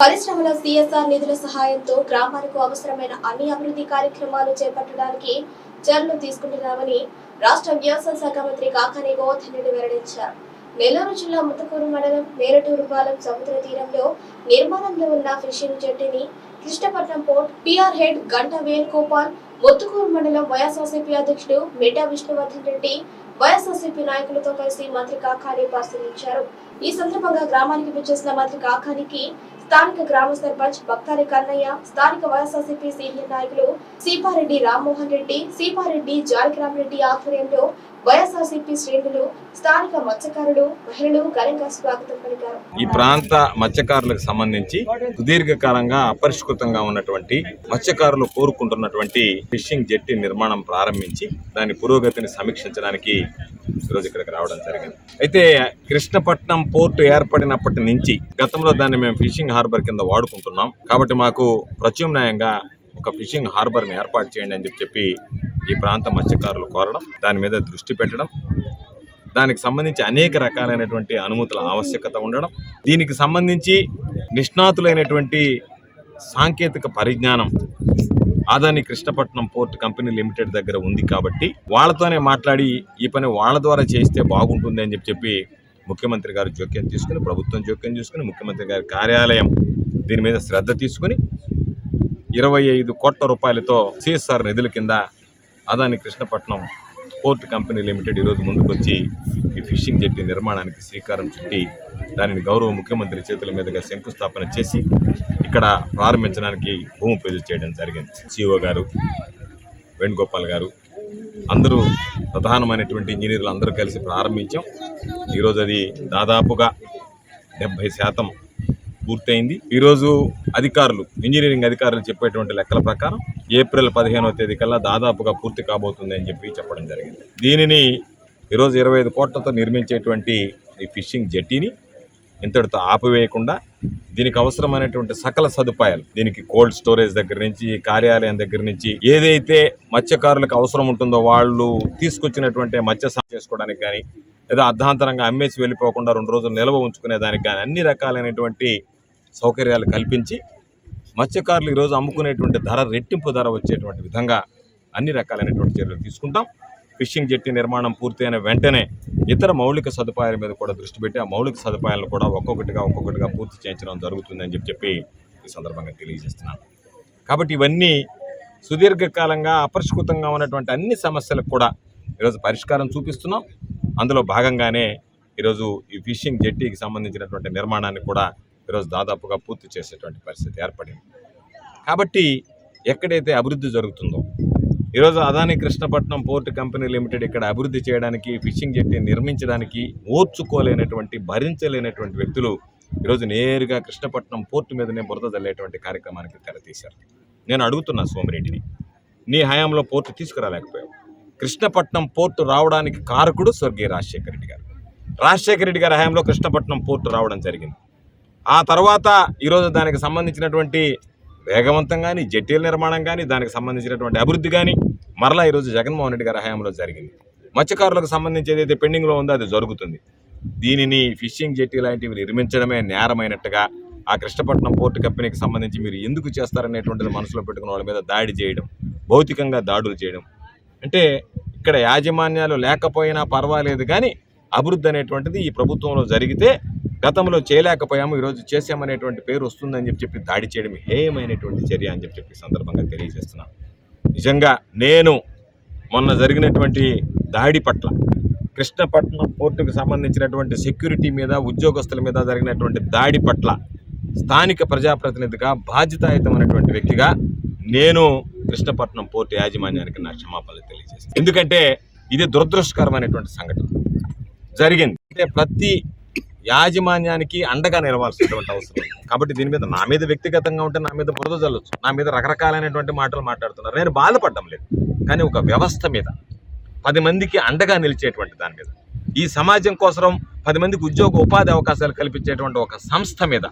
పరిశ్రమల సిఎస్ఆర్ నిధుల సహాయంతో గ్రామాలకు అవసరమైన అన్ని అభివృద్ధి కార్యక్రమాలు చేపట్టడానికి చర్యలు తీసుకుంటున్నామని రాష్ట్ర వ్యవసాయ శాఖ మంత్రి కాకాని గోవర్ధన్ రెడ్డి వెల్లడించారు. నెల్లూరు జిల్లా ముతకూరు మండలం మేరటూరు పాలెం సముద్ర తీరంలో నిర్మాణంలో ఉన్న fishing జెట్టిని Krishnapatnam port PR head Ganta Venugopal Muthukur మండలం వైఎస్ఆర్సీపీ అధ్యక్షుడు మిఠా విష్ణువర్ధన్ రెడ్డి వైఎస్ఆర్సీపీ నాయకులతో కలిసి మంత్రి కాకాని పరిశీలించారు ఈ సందర్భంగా గ్రామానికి విచ్చేసిన మంత్రి కాకానికి స్థానిక గ్రామ సర్పంచ్ భక్తారి కన్నయ్య స్థానిక వైఎస్ఆర్సీపీ సీనియర్ నాయకులు సీపారెడ్డి రామ్మోహన్ రెడ్డి సీపారెడ్డి జానకిరామరెడ్డి ఆధ్వర్యంలో వైఎస్ఆర్సీపీ శ్రేణులు స్థానిక మత్స్యకారులు మహిళలు ఘనంగా స్వాగతం పలికారు. ఈ ప్రాంత మత్స్యకారులకు సంబంధించి సుదీర్ఘకాలంగా అపరిష్కృతంగా ఉన్నటువంటి మత్స్యకారులు కోరుకుంటున్నటువంటి ఫిషింగ్ జెట్టి నిర్మాణం ప్రారంభించి దాని పురోగతిని సమీక్షించడానికి ఈరోజు ఇక్కడికి రావడం జరిగింది. అయితే కృష్ణపట్నం పోర్టు ఏర్పడినప్పటి నుంచి గతంలో దాన్ని మేము ఫిషింగ్ హార్బర్ కింద వాడుకుంటున్నాం. కాబట్టి మాకు ప్రత్యామ్నాయంగా ఒక ఫిషింగ్ హార్బర్ని ఏర్పాటు చేయండి అని చెప్పి చెప్పి ఈ ప్రాంత మత్స్యకారులు కోరడం దాని మీద దృష్టి పెట్టడం దానికి సంబంధించి అనేక రకాలైనటువంటి అనుమతుల ఆవశ్యకత ఉండడం దీనికి సంబంధించి నిష్ణాతులైనటువంటి సాంకేతిక పరిజ్ఞానం Adani Krishnapatnam port company limited దగ్గర ఉంది కాబట్టి వాళ్ళతోనే మాట్లాడి ఈ పని వాళ్ళ ద్వారా చేస్తే బాగుంటుంది అని చెప్పి చెప్పి ముఖ్యమంత్రి గారు జోక్యం తీసుకుని ప్రభుత్వం జోక్యం తీసుకుని ముఖ్యమంత్రి గారి కార్యాలయం దీని మీద శ్రద్ధ తీసుకుని ఇరవై ఐదు కోట్ల రూపాయలతో సిఎస్ఆర్ నిధుల కింద Adani Krishnapatnam port company limited ఈరోజు ముందుకొచ్చి ఈ ఫిషింగ్ జెట్టి నిర్మాణానికి శ్రీకారం చుట్టి దానిని గౌరవ ముఖ్యమంత్రి చేతుల మీదుగా శంకుస్థాపన చేసి ఇక్కడ ప్రారంభించడానికి భూమి పూజ చేయడం జరిగింది. సిఓ గారు వేణుగోపాల్ గారు అందరూ ప్రధానమైనటువంటి ఇంజనీర్లు అందరూ కలిసి ప్రారంభించాం. ఈరోజు అది దాదాపుగా డెబ్భై శాతం పూర్తయింది. ఈరోజు అధికారులు ఇంజనీరింగ్ అధికారులు చెప్పేటువంటి లెక్కల ప్రకారం ఏప్రిల్ పదిహేనవ తేదీ కల్లా దాదాపుగా పూర్తి కాబోతుంది అని చెప్పి చెప్పడం జరిగింది. దీనిని ఈరోజు ఇరవై ఐదు కోట్లతో నిర్మించేటువంటి ఈ ఫిషింగ్ జట్టీని ఇంతటితో ఆపివేయకుండా దీనికి అవసరమైనటువంటి సకల సదుపాయాలు దీనికి కోల్డ్ స్టోరేజ్ దగ్గర నుంచి కార్యాలయం దగ్గర నుంచి ఏదైతే మత్స్యకారులకు అవసరం ఉంటుందో వాళ్ళు తీసుకొచ్చినటువంటి మత్స్య సాగు చేసుకోవడానికి కానీ లేదా అర్ధాంతరంగా అమ్మేసి వెళ్ళిపోకుండా రెండు రోజులు నిల్వ ఉంచుకునే దానికి కానీ అన్ని రకాలైనటువంటి సౌకర్యాలు కల్పించి మత్స్యకారులు ఈరోజు అమ్ముకునేటువంటి ధర రెట్టింపు ధర వచ్చేటువంటి విధంగా అన్ని రకాలైనటువంటి చర్యలు తీసుకుంటాం. ఫిషింగ్ జెట్టి నిర్మాణం పూర్తయిన వెంటనే ఇతర మౌలిక సదుపాయాల మీద కూడా దృష్టి పెట్టి ఆ మౌలిక సదుపాయాలను కూడా ఒక్కొక్కటిగా ఒక్కొక్కటిగా పూర్తి చేయించడం జరుగుతుందని చెప్పి చెప్పి ఈ సందర్భంగా తెలియజేస్తున్నాను. కాబట్టి ఇవన్నీ సుదీర్ఘకాలంగా అపరిష్కృతంగా ఉన్నటువంటి అన్ని సమస్యలకు కూడా ఈరోజు పరిష్కారం చూపిస్తున్నాం. అందులో భాగంగానే ఈరోజు ఈ ఫిషింగ్ జెట్టీకి సంబంధించినటువంటి నిర్మాణాన్ని కూడా ఈరోజు దాదాపుగా పూర్తి చేసేటువంటి పరిస్థితి ఏర్పడింది. కాబట్టి ఎక్కడైతే అభివృద్ధి జరుగుతుందో ఈరోజు Adani Krishnapatnam port company limited ఇక్కడ అభివృద్ధి చేయడానికి ఫిషింగ్ జెట్టి నిర్మించడానికి ఓర్చుకోలేనటువంటి భరించలేనటువంటి వ్యక్తులు ఈరోజు నేరుగా కృష్ణపట్నం పోర్టు మీదనే బురద జల్లేటువంటి కార్యక్రమానికి తెరతీశారు. నేను అడుగుతున్నా సోమిరెడ్డిని నీ హయాంలో పోర్టు తీసుకురాలేకపోయావు. కృష్ణపట్నం పోర్టు రావడానికి కారకుడు స్వర్గీయ రాజశేఖర రెడ్డి గారు. రాజశేఖర రెడ్డి గారి హయాంలో కృష్ణపట్నం పోర్టు రావడం జరిగింది. ఆ తర్వాత ఈరోజు దానికి సంబంధించినటువంటి వేగవంతం కానీ జట్టీల నిర్మాణం కానీ దానికి సంబంధించినటువంటి అభివృద్ధి కానీ మరలా ఈరోజు జగన్మోహన్ రెడ్డి గారి హయాంలో జరిగింది. మత్స్యకారులకు సంబంధించి ఏదైతే పెండింగ్లో ఉందో అది జరుగుతుంది. దీనిని ఫిషింగ్ జెట్టి లాంటివి నిర్మించడమే నేరమైనట్టుగా ఆ కృష్ణపట్నం పోర్టు కంపెనీకి సంబంధించి మీరు ఎందుకు చేస్తారనేటువంటిది మనసులో పెట్టుకున్న వాళ్ళ మీద దాడి చేయడం భౌతికంగా దాడులు చేయడం. అంటే ఇక్కడ యాజమాన్యాలు లేకపోయినా పర్వాలేదు కానీ అభివృద్ధి అనేటువంటిది ఈ ప్రభుత్వంలో జరిగితే గతంలో చేయలేకపోయాము ఈరోజు చేసామనేటువంటి పేరు వస్తుందని చెప్పి చెప్పి దాడి చేయడం హేయమైనటువంటి చర్య అని చెప్పి చెప్పి సందర్భంగా తెలియజేస్తున్నాను నిజంగా నేను మొన్న జరిగినటువంటి దాడి పట్ల కృష్ణపట్నం పోర్టుకు సంబంధించినటువంటి సెక్యూరిటీ మీద ఉద్యోగస్తుల మీద జరిగినటువంటి దాడి పట్ల స్థానిక ప్రజాప్రతినిధిగా బాధ్యతాయుతమైనటువంటి వ్యక్తిగా నేను కృష్ణపట్నం పోర్టు యాజమాన్యానికి నా క్షమాపణలు తెలియజేస్తాను ఎందుకంటే ఇది దురదృష్టకరమైనటువంటి సంఘటన. జరిగింది. అంటే ప్రతి యాజమాన్యానికి అండగా నిలవాల్సినటువంటి అవసరం కాబట్టి దీని మీద నా మీద వ్యక్తిగతంగా ఉంటే నా మీద బురద చల్లొచ్చు నా మీద రకరకాలైనటువంటి మాటలు మాట్లాడుతున్నారు. నేను బాధపడడం లేదు. కానీ ఒక వ్యవస్థ మీద పది మందికి అండగా నిలిచేటువంటి దాని మీద ఈ సమాజం కోసం పది మందికి ఉద్యోగ ఉపాధి అవకాశాలు కల్పించేటువంటి ఒక సంస్థ మీద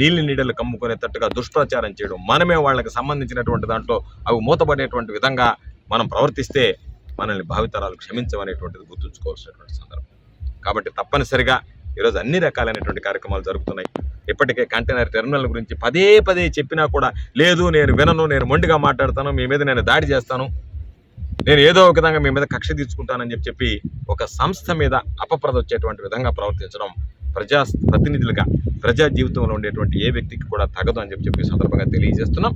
నీళ్ళు నీడలు కమ్ముకునేటట్టుగా దుష్ప్రచారం చేయడం మనమే వాళ్ళకి సంబంధించినటువంటి దాంట్లో అవి మూతపడేటువంటి విధంగా మనం ప్రవర్తిస్తే మనల్ని భావితరాలు క్షమించమనేటువంటిది గుర్తుంచుకోవాల్సినటువంటి సందర్భం. కాబట్టి తప్పనిసరిగా ఈరోజు అన్ని రకాలైనటువంటి కార్యక్రమాలు జరుగుతున్నాయి. ఇప్పటికే కంటైనర్ టెర్మినల్ గురించి పదే పదే చెప్పినా కూడా లేదు నేను వినను నేను మొండిగా మాట్లాడతాను మీ మీద నేను దాడి చేస్తాను నేను ఏదో ఒక విధంగా మీ మీద కక్ష తీర్చుకుంటానని చెప్పి చెప్పి ఒక సంస్థ మీద అపప్రద వచ్చేటువంటి విధంగా ప్రవర్తించడం ప్రజా ప్రతినిధులుగా ప్రజా జీవితంలో ఉండేటువంటి ఏ వ్యక్తికి కూడా తగదు అని చెప్పి చెప్పి సందర్భంగా తెలియజేస్తున్నాం.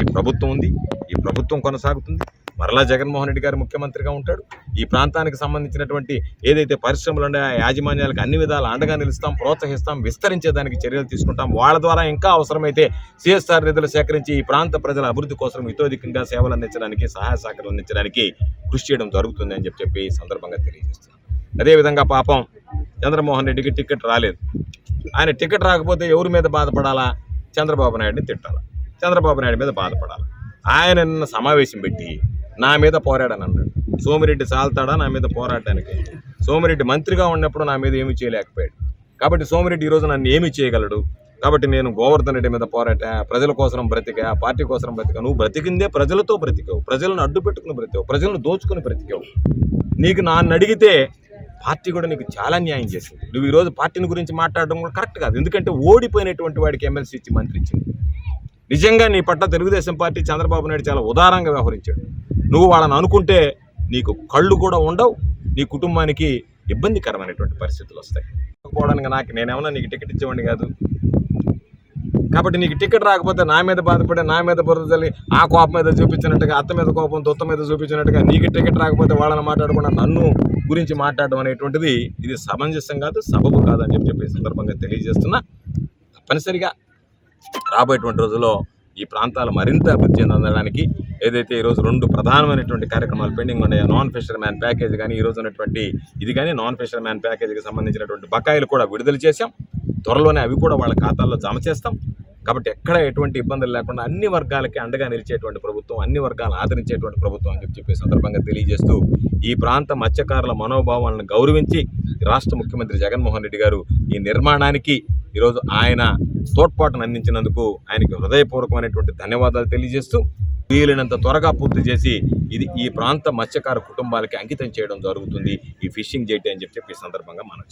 ఈ ప్రభుత్వం ఉంది ఈ ప్రభుత్వం కొనసాగుతుంది. మరలా జగన్మోహన్ రెడ్డి గారు ముఖ్యమంత్రిగా ఉంటాడు. ఈ ప్రాంతానికి సంబంధించినటువంటి ఏదైతే పరిశ్రమలు ఉన్నాయో ఆ యాజమాన్యాలకు అన్ని విధాలు అండగా నిలుస్తాం ప్రోత్సహిస్తాం విస్తరించేదానికి చర్యలు తీసుకుంటాం. వాళ్ళ ద్వారా ఇంకా అవసరమైతే సిఎస్ఆర్ నిధులు సేకరించి ఈ ప్రాంత ప్రజల అభివృద్ధి కోసం ఇతోధికంగా సేవలు అందించడానికి సహాయ సహకారం అందించడానికి కృషి చేయడం జరుగుతుంది అని చెప్పి చెప్పి సందర్భంగా తెలియజేస్తున్నాం. అదేవిధంగా పాపం చంద్రమోహన్ రెడ్డికి టికెట్ రాలేదు. ఆయన టికెట్ రాకపోతే ఎవరి మీద బాధపడాలా? చంద్రబాబు నాయుడిని తిట్టాలా? చంద్రబాబు నాయుడు మీద బాధపడాలి? ఆయన నిన్న సమావేశం పెట్టి నా మీద పోరాడని అన్నాడు సోమిరెడ్డి చాలుతాడా నా మీద పోరాడడానికి సోమిరెడ్డి మంత్రిగా ఉన్నప్పుడు నా మీద ఏమీ చేయలేకపోయాడు. కాబట్టి సోమిరెడ్డి ఈరోజు నన్ను ఏమీ చేయగలడు? కాబట్టి నేను గోవర్ధన్ రెడ్డి మీద పోరాటా ప్రజల కోసం బ్రతికా పార్టీ కోసం బ్రతికా నువ్వు బ్రతికిందే ప్రజలతో బ్రతికావు. ప్రజలను అడ్డు పెట్టుకుని బ్రతికావు. ప్రజలను దోచుకుని బ్రతికావు. నీకు నన్ను అడిగితే పార్టీ కూడా నీకు చాలా న్యాయం చేసింది. నువ్వు ఈరోజు పార్టీని గురించి మాట్లాడడం కూడా కరెక్ట్ కాదు. ఎందుకంటే ఓడిపోయినటువంటి వాడికి ఎమ్మెల్సీ ఇచ్చి మంత్రి ఇచ్చింది. నిజంగా నీ పట్ల తెలుగుదేశం పార్టీ చంద్రబాబు నాయుడు చాలా ఉదారంగా వ్యవహరించాడు. నువ్వు వాళ్ళని అనుకుంటే నీకు కళ్ళు కూడా ఉండవు నీ కుటుంబానికి ఇబ్బందికరమైనటువంటి పరిస్థితులు వస్తాయి. పోవడానికి నాకు నేనేమన్నా నీకు టికెట్ ఇచ్చేవాడిని కాదు. కాబట్టి నీకు టికెట్ రాకపోతే నా మీద బాధపడే నా మీద బురద ఆ కోపం మీద చూపించినట్టుగా అత్త మీద కోపం దొత్త మీద చూపించినట్టుగా నీకు టికెట్ రాకపోతే వాళ్ళని మాట్లాడకుండా నన్ను గురించి మాట్లాడడం అనేటువంటిది ఇది సమంజసం కాదు సబబు కాదు అని చెప్పి చెప్పి సందర్భంగా తెలియజేస్తున్నా. తప్పనిసరిగా రాబోయేటువంటి రోజుల్లో ఈ ప్రాంతాలు మరింత అభివృద్ధి చెందడానికి ఏదైతే ఈరోజు రెండు ప్రధానమైనటువంటి కార్యక్రమాలు పెండింగ్ ఉన్నాయో నాన్ ఫిషర్ మ్యాన్ ప్యాకేజ్ కానీ ఈరోజు ఉన్నటువంటి ఇది కానీ నాన్ ఫిషర్ మ్యాన్ ప్యాకేజీకి సంబంధించినటువంటి బకాయిలు కూడా విడుదల చేశాం. త్వరలోనే అవి కూడా వాళ్ళ ఖాతాల్లో జమ చేస్తాం. కాబట్టి ఎక్కడ ఎటువంటి ఇబ్బందులు లేకుండా అన్ని వర్గాలకి అండగా నిలిచేటువంటి ప్రభుత్వం అన్ని వర్గాలను ఆదరించేటువంటి ప్రభుత్వం అని చెప్పి సందర్భంగా తెలియజేస్తూ ఈ ప్రాంత మత్స్యకారుల మనోభావాలను గౌరవించి రాష్ట్ర ముఖ్యమంత్రి జగన్మోహన్ రెడ్డి గారు ఈ నిర్మాణానికి ఈరోజు ఆయన తోడ్పాటును అందించినందుకు ఆయనకి హృదయపూర్వకమైనటువంటి ధన్యవాదాలు తెలియజేస్తూ వీలైనంత త్వరగా పూర్తి చేసి ఇది ఈ ప్రాంత మత్స్యకార కుటుంబాలకి అంకితం చేయడం జరుగుతుంది. ఈ ఫిషింగ్ జైట్ అని చెప్పి చెప్పి ఈ సందర్భంగా మనం